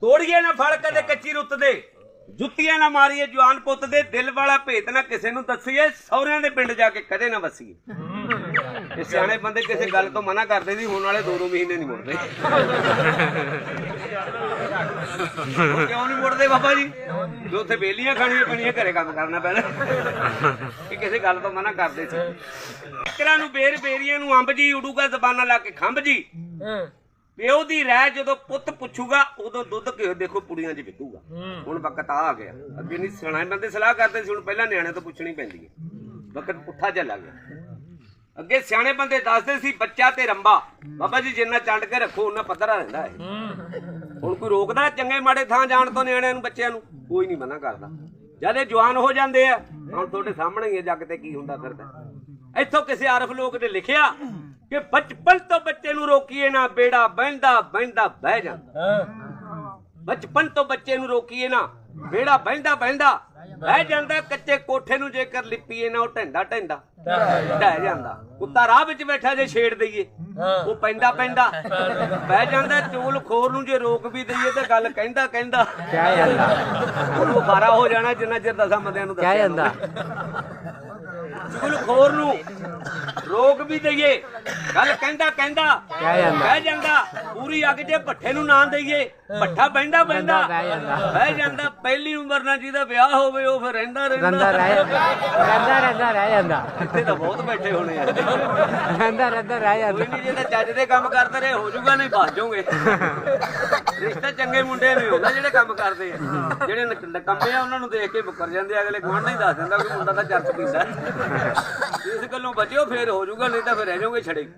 ਤੋੜੀਏ ਨਾ ਫਲ ਕਦੇ ਕੱਚੀ ਰੁੱਤ ਦੇ। ਜੁੱਤੀਆਂ ਨਾ ਮਾਰੀਏ ਜਵਾਨ ਪੁੱਤ ਦੇ। ਦਿਲ ਵਾਲਾ ਭੇਤ ਨਾ ਕਿਸੇ ਨੂੰ ਦੱਸੀਏ। ਸਹੁਰਿਆਂ ਦੇ ਪਿੰਡ ਜਾ ਕੇ ਕਦੇ ਨਾ ਵਸੀਏ। ਇਹ ਸਿਆਣੇ ਬੰਦੇ ਕਿਸੇ ਗੱਲ ਤੋਂ ਮਨਾ ਕਰਦੇ ਸੀ ਹੁਣ ਵਾਲੇ ਦੋ ਦੋ ਮਹੀਨੇ ਨਹੀਂ ਮੁੜਦੇ। ਕਿਉਂ ਨਹੀਂ ਮੁੜਦੇ ਬਾਬਾ ਜੀ? ਜੋ ਉੱਥੇ ਬੇਲੀਆਂ ਖਾਣੀਆਂ ਪੈਣੀਆਂ, ਘਰੇ ਕੰਮ ਕਰਨਾ ਪੈਣਾ। ਇਹ ਕਿਸੇ ਗੱਲ ਤੋਂ ਮਨਾ ਕਰਦੇ ਸੀ। ਕਿਰਾਂ ਨੂੰ ਬੇਰ ਬੇਰੀਆਂ ਨੂੰ ਅੰਬ ਜੀ, ਉਡੂਗਾ ਜ਼ਬਾਨਾਂ ਲਾ ਕੇ ਖੰਭ ਜੀ। ਪਿਓ ਦੀ ਰਹਿ ਜਦੋਂ ਪੁੱਤ ਪੁੱਛੂਗਾ ਉਦੋਂ ਦੁੱਧ ਘਿਓ ਦੇਖੋ ਪੁੜੀਆਂ 'ਚ ਵਿਕੂਗਾ। ਹੁਣ ਵਕਤ ਆ ਆ ਗਿਆ। ਅੱਗੇ ਨਹੀਂ ਸਿਆਣੇ ਬੰਦੇ ਸਲਾਹ ਕਰਦੇ ਸੀ ਹੁਣ ਪਹਿਲਾਂ ਨਿਆਣੇ ਤੋਂ ਪੁੱਛਣੀ ਪੈਂਦੀ ਹੈ। ਵਕਤ ਪੁੱਠਾ ਚੱਲ ਗਿਆ। ਅੱਗੇ ਸਿਆਣੇ ਬੰਦੇ ਦੱਸਦੇ ਸੀ ਬੱਚਾ ਤੇ ਰੰਬਾ। ਬਾਬਾ ਜੀ ਜਿੰਨਾ ਚੰਡ ਕੇ ਰੱਖੋ ਉਹਨਾਂ ਪੱਧਰਾ ਰਹਿੰਦਾ ਹੈ। ਹੁਣ ਕੋਈ ਰੋਕਦਾ ਚੰਗੇ ਮਾੜੇ ਥਾਂ ਜਾਣ ਤੋਂ ਨਿਆਣਿਆਂ ਨੂੰ ਬੱਚਿਆਂ ਨੂੰ? ਕੋਈ ਨਹੀਂ ਮਨਾ ਕਰਦਾ। ਜਦ ਇਹ ਜਵਾਨ ਹੋ ਜਾਂਦੇ ਆ ਹੁਣ ਤੁਹਾਡੇ ਸਾਹਮਣੇ ਹੀ ਹੈ ਜੱਗ ਤੇ ਕੀ ਹੁੰਦਾ ਫਿਰਦਾ। ਇੱਥੋਂ ਕਿਸੇ ਆਰਫ ਲੋਕ ਨੇ ਲਿਖਿਆ ਕਿ ਬਚਪਨ ਤੋਂ ਬੱਚੇ ਨੂੰ ਰੋਕੀਏ ਨਾ ਬੇੜਾ ਬਹਿੰਦਾ ਬਹਿੰਦਾ ਬਹਿ ਜਾਂਦਾ। ਬਚਪਨ ਤੋਂ ਬੱਚੇ ਨੂੰ ਰੋਕੀਏ ਨਾ ਬੇੜਾ ਬਹਿੰਦਾ ਬਹਿੰਦਾ ਬਹਿ ਜਾਂਦਾ ਕੱਚੇ ਕੋਠੇ ਨੂੰ ਜੇਕਰ ਲਿਪੀਏ ਨਾ ਉਹ ਢੰਡਾ ਢੰਡਾ ਢਹਿ ਜਾਂਦਾ। ਕੁੱਤਾ ਰਾਹ ਵਿੱਚ ਬੈਠਾ ਜੇ ਛੇੜ ਦਈਏ ਉਹ ਪੈਂਦਾ ਪੈਂਦਾ। ਬਹਿ ਜਾਂਦਾ ਚੂਲ ਖੋਰ ਨੂੰ ਜੇ ਰੋਕ ਵੀ ਦਈਏ ਤੇ ਗੱਲ ਕਹਿੰਦਾ ਕਹਿੰਦਾ। ਕਿਆ ਜਾਂਦਾ? ਉਹਨੂੰ ਖਾਰਾ ਹੋ ਜਾਣਾ ਜਿੰਨਾ ਚਿਰ ਦਸਾਂ ਬੰਦਿਆਂ ਨੂੰ ਕਿਆ ਦੱਸਿਆ ਜਾਂਦਾ? ਚੁਗਲ ਖੋਰ ਨੂੰ ਰੋਕ ਵੀ ਦਈਏ। ਗੱਲ ਕਹਿੰਦਾ ਕਹਿੰਦਾ ਜਾਂਦਾ। ਬਹਿ ਜਾਂਦਾ। ਪੂਰੀ ਅੱਗ ਜੇ ਭੱਠੇ ਨੂੰ ਨਾ ਦਈਏ ਭੱਠਾ ਬਹਿੰਦਾ ਬਹਿੰਦਾ। ਬਹਿ ਜਾਂਦਾ। ਬਹਿ ਜਾਂਦਾ ਪਹਿਲੀ ਉਮਰ ਨਾਲ ਜਿਹਦਾ ਵਿਆਹ ਹੋਵੇ ਉਹ ਫਿਰ ਰਹਿੰਦਾ ਰੰਦਾ ਰਹਿੰਦਾ ਰਹਿ ਰਹਿੰਦਾ ਰਹਿੰਦਾ ਰਹਿ ਜਾਂਦਾ। ਇੱਥੇ ਤਾਂ ਬਹੁਤ ਬੈਠੇ ਹੋਣੇ ਆ। ਰਹਿੰਦਾ ਰਹਿੰਦਾ ਰਹਿ ਕੋਈ ਜਾਂਦਾ ਨਹੀਂ ਜੇ ਤਾਂ ਚੱਜ ਦੇ ਕੰਮ ਕਰਦੇ ਰਹੇ ਹੋ ਜਾਊਗਾ ਨਹੀਂ ਭੱਜ ਜਾਓਗੇ ਰਿਸ਼ਤੇ ਚੰਗੇ ਮੁੰਡੇ ਨਹੀਂ ਹੁੰਦਾ ਜਿਹੜੇ ਕੰਮ ਕਰਦੇ ਆ। ਜਿਹੜੇ ਨਕ- ਨਕੰਮੇ ਆ ਉਹਨਾਂ ਨੂੰ ਦੇਖ ਕੇ ਮੁੱਕਰ ਜਾਂਦੇ ਆ, ਅਗਲੇ ਗੁਆਂਢ ਹੀ ਦੱਸ ਦਿੰਦਾ ਕਿ ਮੁੰਡਾ ਤਾਂ ਚਰਚ ਪੀਂਦਾ। ਇਸ ਗੱਲੋਂ ਬਚਿਓ ਫੇਰ ਹੋ ਜਾਊਗਾ ਨਹੀਂ ਤਾਂ ਫਿਰ ਰਹਿ ਜਾਓਗੇ ਛੜੇ।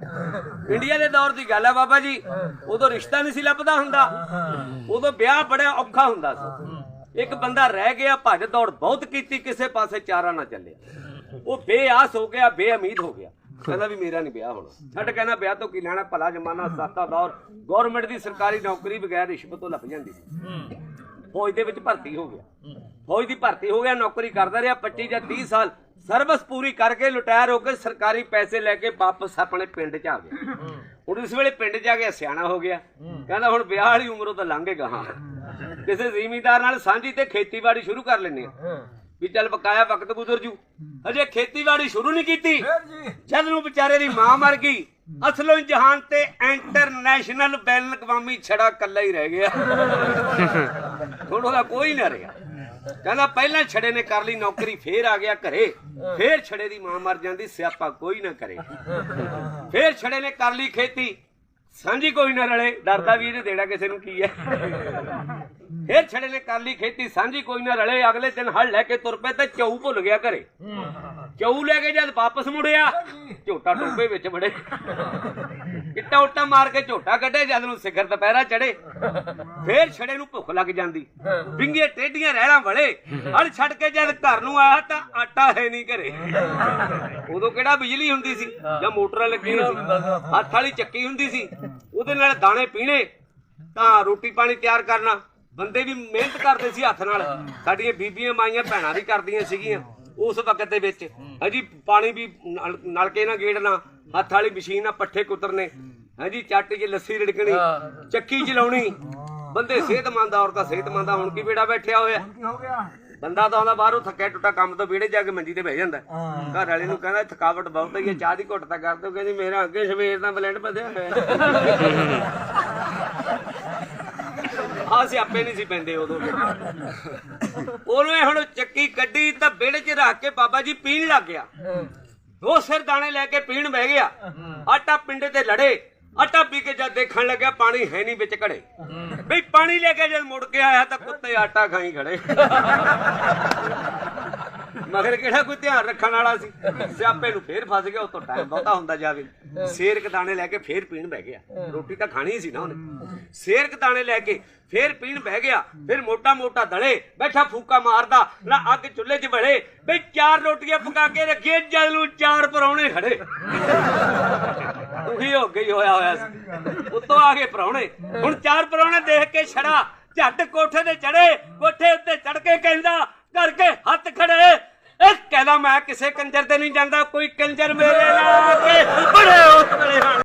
ਇੰਡੀਆ ਦੇ ਦੌਰ ਦੀ ਗੱਲ ਹੈ ਬਾਬਾ ਜੀ। ਉਦੋਂ ਰਿਸ਼ਤਾ ਨਹੀਂ ਸੀ ਲੱਭਦਾ ਹੁੰਦਾ। ਉਦੋਂ ਵਿਆਹ ਬੜਾ ਔਖਾ ਹੁੰਦਾ ਸੀ। ਇੱਕ ਬੰਦਾ ਰਹਿ ਗਿਆ ਭੱਜ ਦੌੜ ਬਹੁਤ ਕੀਤੀ ਕਿਸੇ ਪਾਸੇ ਚਾਰਾ ਨਾ ਚੱਲਿਆ। ਉਹ ਬੇਆਸ ਹੋ ਗਿਆ ਬੇਅਮੀਦ ਹੋ ਗਿਆ। ਕਹਿੰਦਾ ਵੀ ਮੇਰਾ ਨਹੀਂ ਵਿਆਹ ਹੋਣਾ। ਛੱਡ ਕਹਿੰਦਾ ਵਿਆਹ ਤੋਂ ਕੀ ਲੈਣਾ, ਭਲਾ ਜਮਾਨਾ ਸਸਤਾ ਦੌਰ ਗਵਰਨਮੈਂਟ ਦੀ ਸਰਕਾਰੀ ਨੌਕਰੀ ਬਗੈਰ ਰਿਸ਼ਵਤ ਤੋਂ ਲੱਭ ਜਾਂਦੀ ਸੀ। ਫੌਜ ਦੇ ਵਿੱਚ ਭਰਤੀ ਹੋ ਗਿਆ। ਫੌਜ ਦੀ ਭਰਤੀ ਹੋ ਗਿਆ, ਨੌਕਰੀ ਕਰਦਾ ਰਿਹਾ 25 ਜਾਂ 30 ਸਾਲ ਸਰਵਿਸ ਪੂਰੀ ਕਰਕੇ ਰਿਟਾਇਰ ਹੋ ਕੇ ਸਰਕਾਰੀ ਪੈਸੇ ਲੈ ਕੇ ਵਾਪਸ ਆਪਣੇ ਪਿੰਡ 'ਚ ਆ ਗਿਆ। ਹੁਣ ਇਸ ਵੇਲੇ ਪਿੰਡ 'ਚ ਆ ਗਿਆ, ਸਿਆਣਾ ਹੋ ਗਿਆ। ਕਹਿੰਦਾ ਹੁਣ ਵਿਆਹ ਵਾਲੀ ਉਮਰੋਂ ਤਾਂ ਲੰਘ ਗਈ ਗਾਹਾਂ। ਕਿਸੇ ਜ਼ਿਮੀਂਦਾਰ ਨਾਲ ਸਾਂਝੀ ਤੇ ਖੇਤੀਬਾੜੀ ਸ਼ੁਰੂ ਕਰ ਲੈਂਦੇ ਆ। ਵੀ ਚੱਲ ਬਕਾਇਆ ਵਕਤ ਗੁਜ਼ਰ ਜੂ। ਅਜੇ ਖੇਤੀਬਾੜੀ ਸ਼ੁਰੂ ਨਹੀਂ ਕੀਤੀ। ਜਦ ਨੂੰ ਵਿਚਾਰੇ ਦੀ ਮਾਂ ਮਰ ਗਈ ਅਸਲੋਂ ਜਹਾਨ ਤੇ ਇੰਟਰਨੈਸ਼ਨਲ ਬੈਨ ਅਕਵਾਮੀ ਛੜਾ ਕੱਲਾ ਹੀ ਰਹਿ ਗਿਆ। ਹੁਣ ਉਹਦਾ ਕੋਈ ਨਾ ਰਿਹਾ। ਕਹਿੰਦਾ ਪਹਿਲਾਂ ਛੜੇ ਨੇ ਕਰ ਲਈ ਨੌਕਰੀ ਫੇਰ ਆ ਗਿਆ ਘਰੇ। ਫੇਰ ਛੜੇ ਦੀ ਮਾਂ ਮਰ ਜਾਂਦੀ ਸਿਆਪਾ ਕੋਈ ਨਾ ਕਰੇ। ਫੇਰ ਛੜੇ ਨੇ ਕਰ ਲਈ ਖੇਤੀ। ਸਾਂਝੀ ਕੋਈ ਨਾ ਰਲੇ। ਡਰਦਾ ਵੀ ਇਹਨੇ ਦੇਣਾ ਕਿਸੇ ਨੂੰ ਕੀ ਹੈ। ਫੇਰ ਛੜੇ ਨੇ ਕਰ ਲਈ ਖੇਤੀ ਸਾਂਝੀ ਕੋਈ ਨਾ ਰਲੇ ਅਗਲੇ ਦਿਨ ਹਲ ਲੈ ਕੇ ਤੁਰ ਪਏ ਤੇ ਚੌ ਭੁੱਲ ਗਿਆ ਘਰੇ। ਚੌ ਲੈ ਕੇ ਜਦ ਵਾਪਸ ਮੁੜਿਆ ਝੋਟਾ ਟੋਬੇ ਵਿੱਚ ਵੜੇ ਇੱਟਾ ਉੱਟਾ ਮਾਰ ਕੇ ਝੋਟਾ ਕੱਢੇ ਜਦ ਨੂੰ ਸਿਖਰ ਦੁਪਹਿਰਾ ਚੜੇ ਫੇਰ ਛੜੇ ਨੂੰ ਭੁੱਖ ਲੱਗ ਜਾਂਦੀ। ਵਿੰਗੇ ਟੇਡੀਆਂ ਰਹਿਣਾ ਵੜੇ ਹਲ ਛੱਡ ਕੇ ਜਦ ਘਰ ਨੂੰ ਆਇਆ ਤਾਂ ਆਟਾ ਹੈ ਨਹੀਂ ਘਰੇ। ਉਦੋਂ ਕਿਹੜਾ ਬਿਜਲੀ ਹੁੰਦੀ ਸੀ? ਜਾਂ ਮੋਟਰਾਂ ਲੱਗੀਆਂ ਸੀ? ਹੱਥ ਵਾਲੀ ਚੱਕੀ ਹੁੰਦੀ ਸੀ। ਉਹਦੇ ਨਾਲ ਦਾਣੇ ਪੀਣੇ ਤਾਂ ਰੋਟੀ ਪਾਣੀ ਤਿਆਰ ਕਰਨਾ। ਬੰਦੇ ਵੀ ਮਿਹਨਤ ਕਰਦੇ ਸੀ ਹੱਥ ਨਾਲ। ਸਾਡੀਆਂ ਬੀਬੀਆਂ ਮਾਈਆਂ ਭੈਣਾਂ ਵੀ ਕਰਦੀਆਂ ਸੀਗੀਆਂ। ਉਸ ਵਕਤ ਦੇ ਵਿੱਚ ਹਾਂਜੀ ਪਾਣੀ ਵੀ ਨਲ- ਨਲਕੇ ਨਾਲ ਗੇੜਨਾ ਹੱਥ ਵਾਲੀ ਮਸ਼ੀਨ ਨਾਲ ਪੱਠੇ ਕੁਤਰਨੇ ਹਾਂਜੀ ਚੱਟ 'ਚ ਲੱਸੀ ਰਿੜਕਣੀ ਚੱਕੀ ਚਲਾਉਣੀ। ਬੰਦੇ ਸਿਹਤਮੰਦ ਔਰਤਾਂ ਸਿਹਤਮੰਦ ਆ, ਹੁਣ ਕੀ ਬੇੜਾ ਬੈਠਿਆ ਹੋਇਆ? ਬੰਦਾ ਤਾਂ ਆਉਂਦਾ ਬਾਹਰੋਂ ਥੱਕਿਆ ਟੁੱਟਾ ਕੰਮ ਤੋਂ ਵਿਹੜੇ ਜਾ ਕੇ ਮੰਜੀ ਤੇ ਬਹਿ ਜਾਂਦਾ। ਘਰ ਵਾਲੇ ਨੂੰ ਕਹਿੰਦਾ ਥਕਾਵਟ ਬਹੁਤ ਹੀ ਹੈ ਚਾਹ ਦੀ ਘੁੱਟ ਤਾਂ ਕਰ ਦਿਓ। ਕਹਿੰਦੀ ਮੇਰਾ ਅੱਗੇ ਸਵੇਰ ਦਾ ਬਲੱਡ ਵਧਿਆ ਹੋਇਆ। ਆ ਸਿਆਪੇ ਨਹੀਂ ਸੀ ਪੈਂਦੇ ਉਦੋਂ। ਉਹਨੂੰ ਇਹ ਹੁਣ ਚੱਕੀ ਕੱਢੀ ਤਾਂ ਵਿਹੜੇ 'ਚ ਰੱਖ ਕੇ ਬਾਬਾ ਜੀ ਪੀਣ ਲੱਗ ਗਿਆ। ਦੋ ਸਿਰ ਦਾਣੇ ਲੈ ਕੇ ਪੀਣ ਬਹਿ ਗਿਆ। ਆਟਾ ਪਿੰਡੇ ਤੇ ਲੜੇ। ਆਟਾ ਪੀ ਕੇ ਜਦ ਦੇਖਣ ਲੱਗਿਆ ਪਾਣੀ ਹੈ ਨਹੀਂ ਵਿੱਚ ਘੜੇ। ਬਈ ਪਾਣੀ ਲੈ ਕੇ ਜਦ ਮੁੜ ਕੇ ਆਇਆ ਤਾਂ ਕੁੱਤੇ ਆਟਾ ਖਾਈ ਖੜੇ। ਮਗਰ ਕਿਹੜਾ ਕੋਈ ਧਿਆਨ ਰੱਖਣ ਵਾਲਾ ਸੀ? ਸਿਆਪੇ ਨੂੰ ਫੇਰ ਫਸ ਗਿਆ, ਉਤੋਂ ਟਾਈਮ ਬਹੁਤਾ ਹੁੰਦਾ ਜਾਵੇ। ਸੇਰ ਕਦਾਣੇ ਲੈ ਕੇ ਫੇਰ ਪੀਣ ਬਹਿ ਗਿਆ। ਰੋਟੀ ਤਾਂ ਖਾਣੀ ਸੀ ਨਾ ਉਹਨੇ। ਸੇਰ ਕਦਾਣੇ ਲੈ ਕੇ ਫੇਰ ਪੀਣ ਬਹਿ ਗਿਆ। ਫਿਰ ਮੋਟਾ ਮੋਟਾ ਦਲੇ, ਬੈਠਾ ਫੂਕਾ ਮਾਰਦਾ, ਨਾ ਅੱਗ ਚੁੱਲ੍ਹੇ 'ਚ ਬੜੇ, ਬਈ ਚਾਰ ਰੋਟੀਆਂ ਪਕਾ ਕੇ ਰੱਖੀਏ ਜਦ ਨੂੰ ਚਾਰ ਪਰੌਣੇ ਖੜੇ। ਉਹੀ ਹੋ ਗਈ, ਹੋਇਆ ਹੋਇਆ ਸੀ। ਉੱਤੋਂ ਆ ਗਏ ਪਰੌਣੇ। ਹੁਣ ਚਾਰ ਪਰੌਣੇ ਦੇਖ ਕੇ ਛੜਾ, ਝੱਟ ਕੋਠੇ ਤੇ ਚੜੇ, ਕੋਠੇ ਉੱਤੇ ਚੜ ਕੇ ਕਹਿੰਦਾ ਕਰਕੇ ਹੱਥ ਖੜੇ ਇਹ ਮੈਂ ਕਿਸੇ ਕੰਜਰ ਤੇ ਨਹੀਂ ਜਾਂਦਾ, ਕੋਈ ਕੰਜਰ ਮੇਰੇ ਨਾਲ ਆ ਕੇ ਬੜੇ ਉਤਲੇ ਹਨ